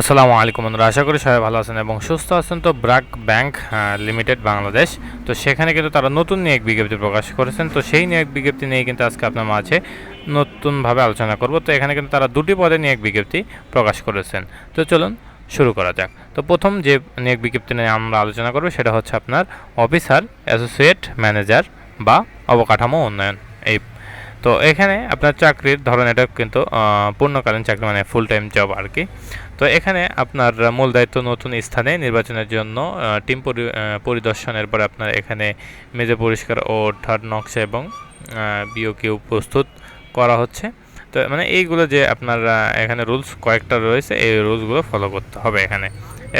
আসসালামু আলাইকুম বন্ধুরা, আশা করি সবাই ভালো আছেন এবং সুস্থ আছেন। তো ব্রাক ব্যাংক লিমিটেড বাংলাদেশ, তো সেখানে কিন্তু তারা নতুন নিয়োগ বিজ্ঞপ্তি প্রকাশ করেছেন। তো সেই নিয়োগ বিজ্ঞপ্তি নিয়ে কিন্তু আজকে আপনার মাঝে নতুনভাবে আলোচনা করব। তো এখানে কিন্তু তারা দুটি পদে নিয়োগ বিজ্ঞপ্তি প্রকাশ করেছেন। তো চলুন শুরু করা যাক। তো প্রথম যে নিয়োগ বিজ্ঞপ্তি নিয়ে আমরা আলোচনা করব, সেটা হচ্ছে আপনার অফিসার, অ্যাসোসিয়েট ম্যানেজার বা অবকাঠামো উন্নয়ন, এই তো এখানে আপনার চাকরির ধরন, এটা কিন্তু পূর্ণকালীন চাকরি মানে ফুল টাইম জব আর কি। তো এখানে আপনার মূল দায়িত্ব নতুন স্থানে নির্বাচনের জন্য টিম পরিদর্শনের পরে আপনার এখানে মেজে পরিষ্কার ও থার্ড নকশা এবং বিও কিউ প্রস্তুত করা হচ্ছে। তো মানে এইগুলো যে আপনার এখানে রুলস কয়েকটা রয়েছে, এই রুলসগুলো ফলো করতে হবে এখানে।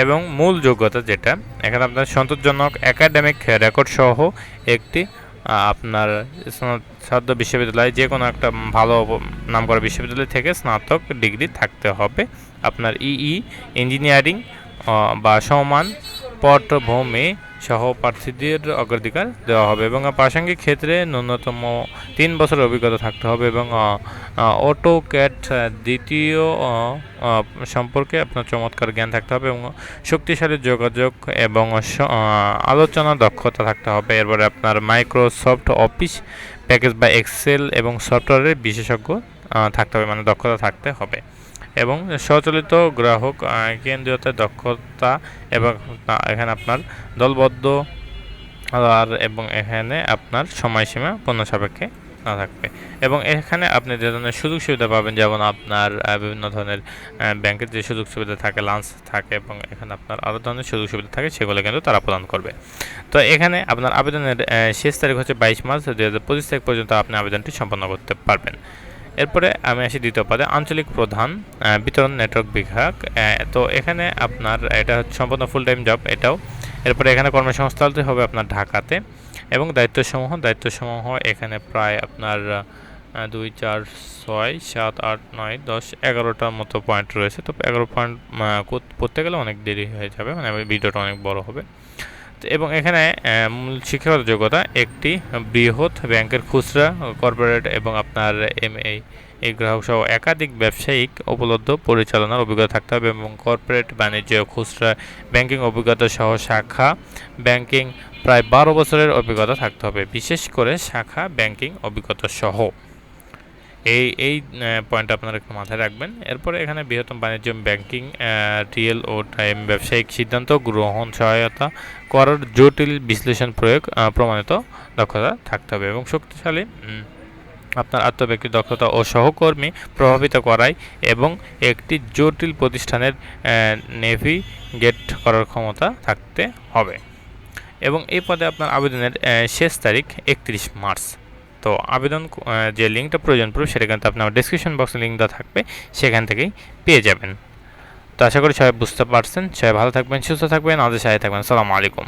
এবং মূল যোগ্যতা যেটা, এখানে আপনার সন্তোষজনক একাডেমিক রেকর্ড সহ একটি আপনার সাধ্য বিশ্ববিদ্যালয় যে কোনো একটা ভালো নাম করা বিশ্ববিদ্যালয় থেকে স্নাতক ডিগ্রি থাকতে হবে। আপনার ইই ইঞ্জিনিয়ারিং বা সমান পটভূমি সহ প্রার্থীদের অগ্রাধিকার দেওয়া হবে এবং প্রাসঙ্গিক ক্ষেত্রে ন্যূনতম তিন বছরের অভিজ্ঞতা থাকতে হবে এবং অটো ক্যাট দ্বিতীয় সম্পর্কে আপনার চমৎকার জ্ঞান থাকতে হবে এবং শক্তিশালী যোগাযোগ এবং আলোচনা দক্ষতা থাকতে হবে। এরপরে আপনার মাইক্রোসফট অফিস প্যাকেজ বা এক্সেল এবং সফটওয়্যারের বিশেষজ্ঞ থাকতে হবে মানে দক্ষতা থাকতে হবে। এবং স্বচালিত গ্রাহক আহ, কেন্দ্রীয়তার দক্ষতা এবং এখানে আপনার দলবদ্ধ আর এবং এখানে আপনার সময়সীমা পণ্য সাপেক্ষে না থাকবে। এবং এখানে আপনি যে ধরনের সুযোগ সুবিধা পাবেন যেমন আপনার বিভিন্ন ধরনের ব্যাংকের যে সুযোগ সুবিধা থাকে লাঞ্চ থাকে এবং এখানে আপনার আরও ধরনের সুযোগ সুবিধা থাকে সেগুলো কিন্তু তারা প্রদান করবে। তো এখানে আপনার আবেদনের শেষ তারিখ হচ্ছে বাইশ মার্চ দু হাজার পঁচিশ তারিখ পর্যন্ত আপনি আবেদনটি সম্পন্ন করতে পারবেন। এরপরে আমি আসি দ্বিতীয় পদে, আঞ্চলিক প্রধান বিতরণ নেটওয়ার্ক বিভাগ। তো এখানে আপনার এটা হচ্ছে সম্পূর্ণ ফুল টাইম জব এটাও। এরপরে এখানে কর্মসংস্থানটি হবে আপনার ঢাকাতে এবং দায়িত্বসমূহ দায়িত্বসমূহ এখানে প্রায় আপনার দুই, চার, ছয়, সাত, আট, নয়, দশ এগারোটার মতো পয়েন্ট রয়েছে। তো এগারো পয়েন্ট করতে গেলে অনেক দেরি হয়ে যাবে মানে ভিডিওটা অনেক বড় হবে। এবং এখানে মূল শিক্ষাগত যোগ্যতা একটি বৃহৎ ব্যাংকের খুচরা, কর্পোরেট এবং আপনার এম এই গ্রাহক সহ একাধিক ব্যবসায়িক উপলব্ধ পরিচালনার অভিজ্ঞতা থাকতে হবে এবং কর্পোরেট বাণিজ্য, খুচরা, ব্যাংকিং অভিজ্ঞতা সহ শাখা ব্যাংকিং প্রায় বারো বছরের অভিজ্ঞতা থাকতে হবে। বিশেষ করে শাখা ব্যাংকিং অভিজ্ঞতা সহ। এই এই পয়েন্ট আপনারা একটু মাথায় রাখবেন। এরপরে এখানে বৃহত্তম বাণিজ্য ব্যাংকিং রিয়েল ও টাইম ব্যবসায়িক সিদ্ধান্ত, গ্রহণ সহায়তা করার জটিল বিশ্লেষণ প্রয়োগ প্রমাণিত দক্ষতা থাকতে হবে এবং শক্তিশালী আপনার আত্মব্যক্তি দক্ষতা ও সহকর্মী প্রভাবিত করায় এবং একটি জটিল প্রতিষ্ঠানের নেভিগেট করার ক্ষমতা থাকতে হবে। এবং এই পদে আপনার আবেদনের শেষ তারিখ একত্রিশ মার্চ। তো আবেদন যে লিঙ্কটা প্রয়োজন পড়বে সেটা কিন্তু আপনার ডিসক্রিপশন বক্সে লিঙ্ক দেওয়া থাকবে, সেখান থেকেই পেয়ে যাবেন। তো আশা করি সবাই বুঝতে পারছেন। সবাই ভালো থাকবেন, সুস্থ থাকবেন, আমাদের সাথে থাকবেন। সালামু আলাইকুম।